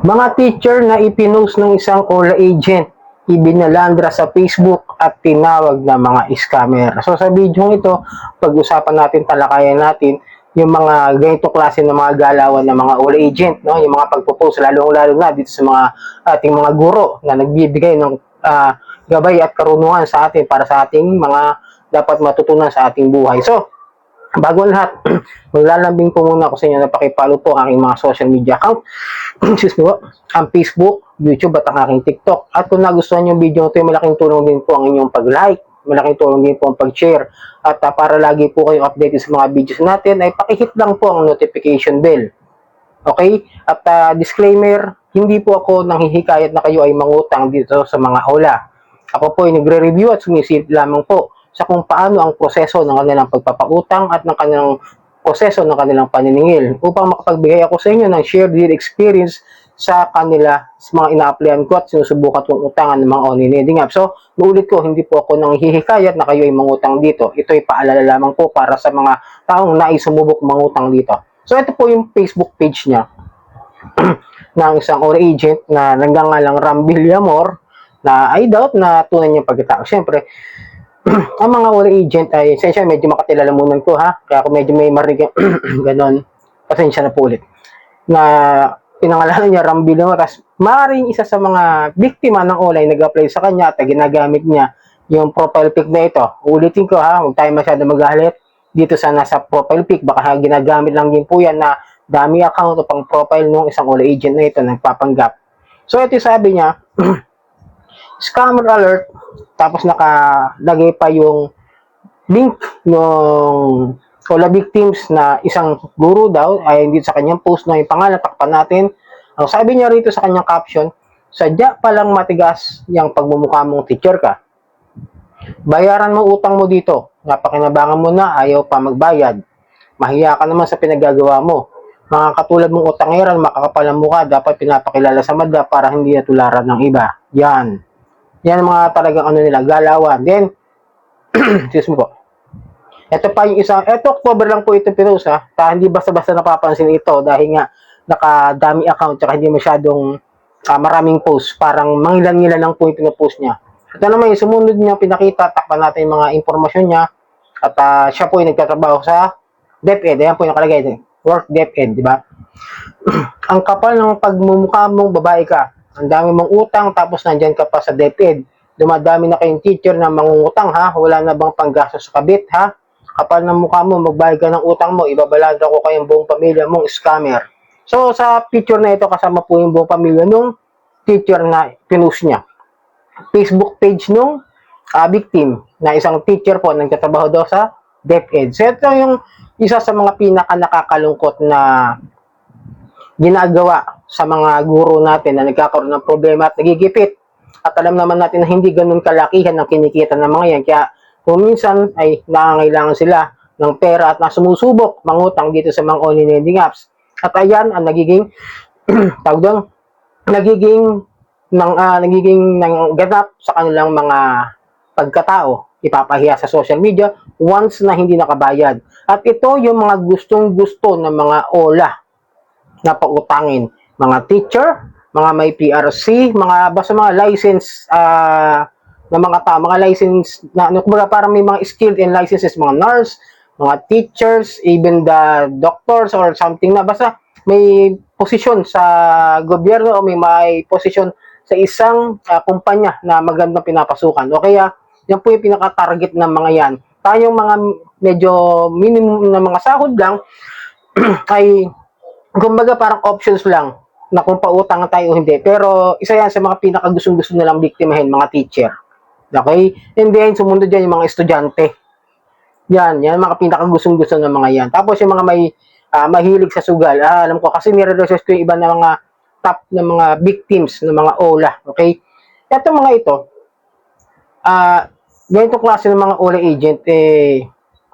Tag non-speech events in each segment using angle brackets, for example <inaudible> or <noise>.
Mga teacher na ipinost ng isang OLA agent, ibinalandra sa Facebook at tinawag na mga scammer. So sa video ito, pag-usapan natin, talakayan natin yung mga ganito klase ng mga galawan ng mga OLA agent, no? yung mga pagpo-post, lalong-lalo na dito sa mga ating mga guro na nagbibigay ng ah, gabay at karunungan sa atin para sa ating mga dapat matutunan sa ating buhay. So, Bago lahat, <clears throat> maglalambing po muna ako sa inyo na pakipalo po ang aking mga social media account. <clears throat> Excuse me po. Ang Facebook, YouTube at ang aking TikTok. At kung nagustuhan yung video ito, malaking tulong din po ang inyong pag-like. Malaking tulong din po ang pag-share. At ah, para lagi po kayong updated sa mga videos natin, ay pakihit lang po ang notification bell. Okay? At ah, disclaimer, hindi po ako nanghihikayat na kayo ay mangutang dito sa mga ola. Ako po ay nagre-review at sumisilip lamang po sa kung paano ang proseso ng kanilang pagpapautang at ng kanilang proseso ng kanilang paniningil upang makapagbigay ako sa inyo ng shared deal experience sa kanila sa mga ina-applyan ko at sinusubukan kong utangan ng mga online lending app. So, nuulit ko, hindi po ako nang hihikayat na kayo ay mangutang dito. Ito ay paalala lamang po para sa mga taong naisumubok mangutang dito. So, ito po yung Facebook page niya <clears throat> ng isang or agent na nanggangalang Ram Villamor na I doubt na tunay niyang pagkatao. Siyempre, <clears throat> ang mga or agent ay, sensya, medyo makakilala muna ko ha. Kaya kung medyo may marinig <clears throat> ganon, pasensya na po ulit. Na pinangalanan niya Ram Villamor, kasi maaaring isa sa mga biktima ng online nag-apply sa kanya at ginagamit niya yung profile pic na ito. Ulitin ko ha, huwag tayo masyado magalit dito sa nasa profile pic. Baka ginagamit lang din po yan na dami account o pang profile ng isang all agent na ito nagpapanggap. So ito sabi niya, <clears throat> scammer alert, tapos nakalagay pa yung link ng Ola victims na isang guru daw ay hindi sa kanyang post na yung pangalan, takpan natin. Ang sabi niya rito sa kanyang caption, sadya palang matigas yung pagmumukha mong teacher ka. Bayaran mo utang mo dito. Napakinabangan mo na, ayaw pa magbayad. Mahiya ka naman sa pinagagawa mo. Mga katulad mong utangeran, makakapal ang mukha, dapat pinapakilala sa madla para hindi natularan ng iba. Yan. Yan mga talagang ano nila, galawan. Then, <clears throat> excuse me po. Ito pa yung isang, ito October lang po ito pinost ha. Ta, hindi basta-basta napapansin ito dahil nga nakadami account tsaka hindi masyadong ah, maraming post. Parang mangilan-ngilan lang po yung pinopost niya. Ito naman yung sumunod niya pinakita, takpan natin yung mga impormasyon niya. At ah, siya po yung nagtatrabaho sa DepEd. Ayan po yung nakalagay. Work DepEd, di ba? <clears throat> Ang kapal ng pagmumukha mong babae ka. Ang dami mong utang tapos nandyan ka pa sa DepEd. Dumadami na kayong teacher na mangungutang ha. Wala na bang panggastos sa kabit ha? Kapal ng mukha mo, magbayad ka ng utang mo, ibabalada ko kayong buong pamilya mong scammer. So sa picture na ito kasama po yung buong pamilya nung teacher na pinost niya. Facebook page nung ah, victim na isang teacher po nagtatrabaho daw sa DepEd. So ito yung isa sa mga pinaka nakakalungkot na ginagawa sa mga guro natin na nagkakaroon ng problema at nagigipit. At alam naman natin na hindi ganun kalakihan ang kinikita ng mga yan. Kaya kung minsan ay nangangailangan sila ng pera at nasumusubok mangutang dito sa mga online lending apps. At ayan ang nagiging <clears throat> tawag nagiging ng ah, nagiging ng ganap sa kanilang mga pagkatao ipapahiya sa social media once na hindi nakabayad. At ito yung mga gustong gusto ng mga ola na pautangin. Mga teacher, mga may PRC, mga basta mga license ah na mga tao, mga license na ano kumbaga parang may mga skilled and licenses, mga nurse, mga teachers, even the doctors or something na basta may posisyon sa gobyerno o may may posisyon sa isang ah, kumpanya na magandang pinapasukan. O kaya, yan po yung pinaka-target ng mga yan. Tayong mga medyo minimum na mga sahod lang, <clears throat> ay kumbaga parang options lang na kung pautang tayo o hindi. Pero isa yan sa mga pinakagustong-gusto nilang biktimahin, mga teacher. Okay? And then, sumunod dyan yung mga estudyante. Yan, yan mga pinakagustong-gusto ng mga yan. Tapos yung mga may ah, mahilig sa sugal. Ah, alam ko kasi nire-research ko yung iba na mga top na mga victims ng mga OLA. Okay? Ito mga ito, ah, ganito klase ng mga OLA agent, eh,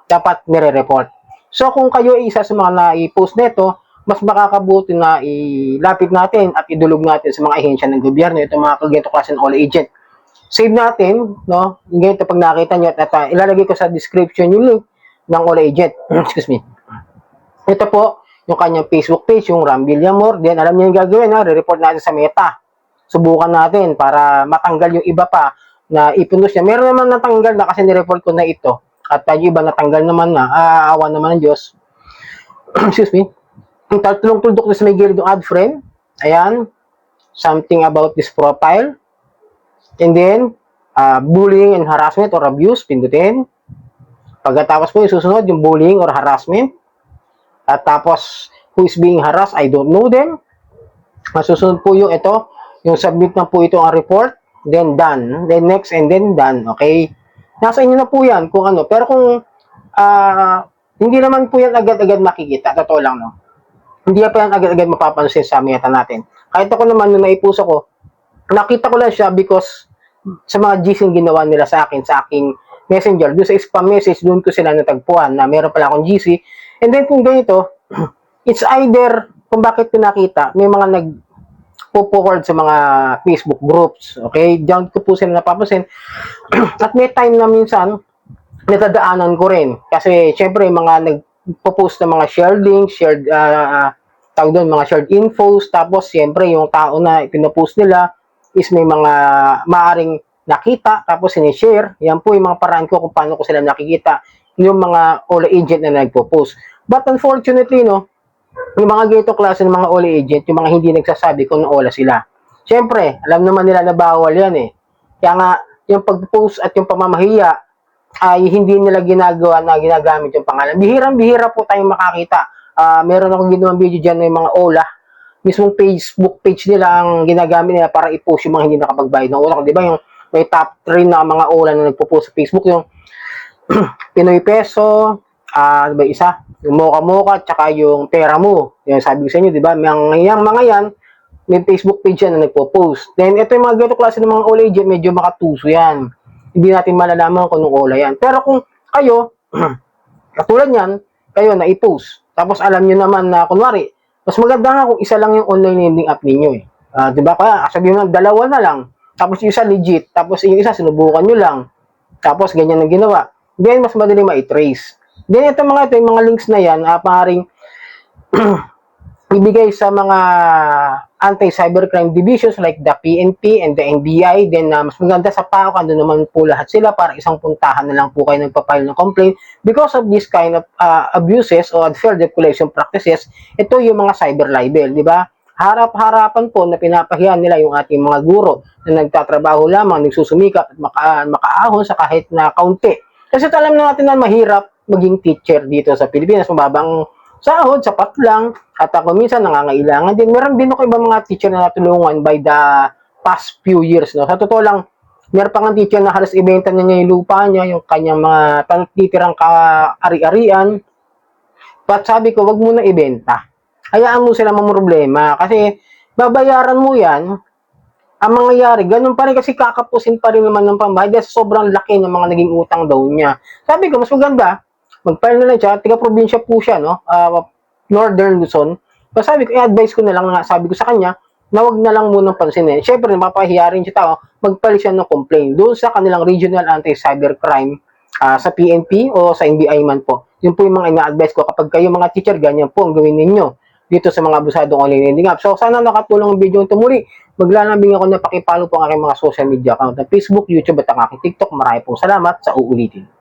dapat nire-report. So, kung kayo ay isa sa mga na-post nito, mas makakabuti na ilapit natin at idulog natin sa mga ahensya ng gobyerno itong mga ganito klase ng OLA agent. Save natin, no? Ganito pag nakita nyo at, at ah, ilalagay ko sa description yung link ng OLA agent. <clears throat> Excuse me. Ito po, yung kanyang Facebook page, yung Ram Villamor. Then, alam niyo yung gagawin, ha? Re-report natin sa Meta. Subukan natin para matanggal yung iba pa na ipinost niya. Meron naman natanggal na kasi nireport ko na ito. At uh, yung iba natanggal naman na. Ah, awa naman ng Diyos. <clears throat> Excuse me. Ang tatlong tuldok na sa may gilid yung add friend. Ayan. Something about this profile. And then, uh, bullying and harassment or abuse, pindutin. Pagkatapos po yung susunod, yung bullying or harassment. At tapos, who is being harassed, I don't know them. Masusunod po yung ito, yung submit na po ito ang report, then done, then next, and then done, okay? Nasa inyo na po yan kung ano. Pero kung ah, hindi naman po yan agad-agad makikita, totoo lang, no? Hindi pa yan agad-agad mapapansin sa meta natin. Kahit ako naman, nung naipuso ko, nakita ko lang siya because sa mga GC ginawa nila sa akin, sa aking messenger, doon sa spam message, doon ko sila natagpuan na meron pala akong GC. And then kung ganito, <clears throat> it's either kung bakit pinakita, may mga nag forward sa mga Facebook groups. Okay? Diyan ko po sila napapansin. <clears throat> At may time na minsan, natadaanan ko rin. Kasi, syempre, mga nagpo-post ng mga shared links, shared, uh, tawag doon, mga shared infos. Tapos, syempre, yung tao na pinopost nila is may mga maaring nakita, tapos sinishare. Yan po yung mga paraan ko kung paano ko sila nakikita yung mga OLA agent na nagpo-post. But unfortunately, no, yung mga ganito klase ng mga OLA agent, yung mga hindi nagsasabi kung OLA sila. Siyempre, alam naman nila na bawal yan eh. Kaya nga, yung pag-post at yung pamamahiya ay hindi nila ginagawa na ginagamit yung pangalan. Bihirang-bihira po tayong makakita. Ah, meron akong ginawang video dyan ng mga OLA. Mismong Facebook page nila ang ginagamit nila para i-post yung mga hindi nakapagbayad ng OLA. Di ba yung may top 3 na mga OLA na nagpo-post sa Facebook, yung <clears throat> Pinoy Peso, ah, ano ba isa? Yung Mocha Mocha, tsaka yung Pera Mo. Yan, sabi ko sa inyo, di ba? Yung, yung mga yan, may Facebook page yan na nagpo-post. Then, ito yung mga ganito klase ng mga OLA dyan, medyo makatuso yan. Hindi natin malalaman kung anong OLA yan. Pero kung kayo, <clears throat> katulad yan, kayo na i-post. Tapos alam nyo naman na, kunwari, mas maganda nga kung isa lang yung online lending app ninyo eh. Ah, di ba? Kaya sabihin mo, dalawa na lang. Tapos yung isa legit. Tapos yung isa, sinubukan nyo lang. Tapos ganyan ang ginawa. Then, mas madali ma-trace. Then, ito mga ito, yung mga links na yan, ah, maaaring <clears throat> ibigay sa mga anti-cybercrime divisions like the PNP and the NBI. Then, ah, mas maganda sa PAOK, doon naman po lahat sila para isang puntahan na lang po kayo nagpa-file ng complaint. Because of this kind of ah, abuses or unfair collection practices, ito yung mga cyber libel, di ba? Harap-harapan po na pinapahiya nila yung ating mga guro na nagtatrabaho lamang, nagsusumikap at maka, makaahon sa kahit na kaunti. Kasi alam na natin na mahirap maging teacher dito sa Pilipinas. Mababang sahod, sapat lang. At ako minsan nangangailangan din. Meron din ako ibang mga teacher na natulungan by the past few years. No? Sa totoo lang, meron pa nga teacher na halos ibenta niya niya yung lupa niya, yung kanyang mga titirang ka-ari-arian. But sabi ko, wag mo na ibenta. Hayaan mo sila mamroblema. Kasi babayaran mo yan, ang mangyayari, ganun pa rin kasi kakapusin pa rin naman ng pambayad dahil sobrang laki ng mga naging utang daw niya. Sabi ko, mas maganda, mag-file na lang siya, tiga-probinsya po siya, no? Uh, Northern Luzon. So sabi ko, i-advise ko na lang, nga, sabi ko sa kanya, na wag na lang munang pansinin. Siyempre, mapapahiya rin siya tao, mag-file siya ng complaint doon sa kanilang Regional Anti-Cybercrime ah, sa PNP o sa NBI man po. Yun po yung mga ina-advise ko. Kapag kayo mga teacher, ganyan po ang gawin ninyo dito sa mga abusadong online lending app. So, sana nakatulong ang video ito muli. Maglalambing ako na pakipalo po ang aking mga social media account na Facebook, YouTube at ang aking TikTok. Marami pong salamat sa uulitin.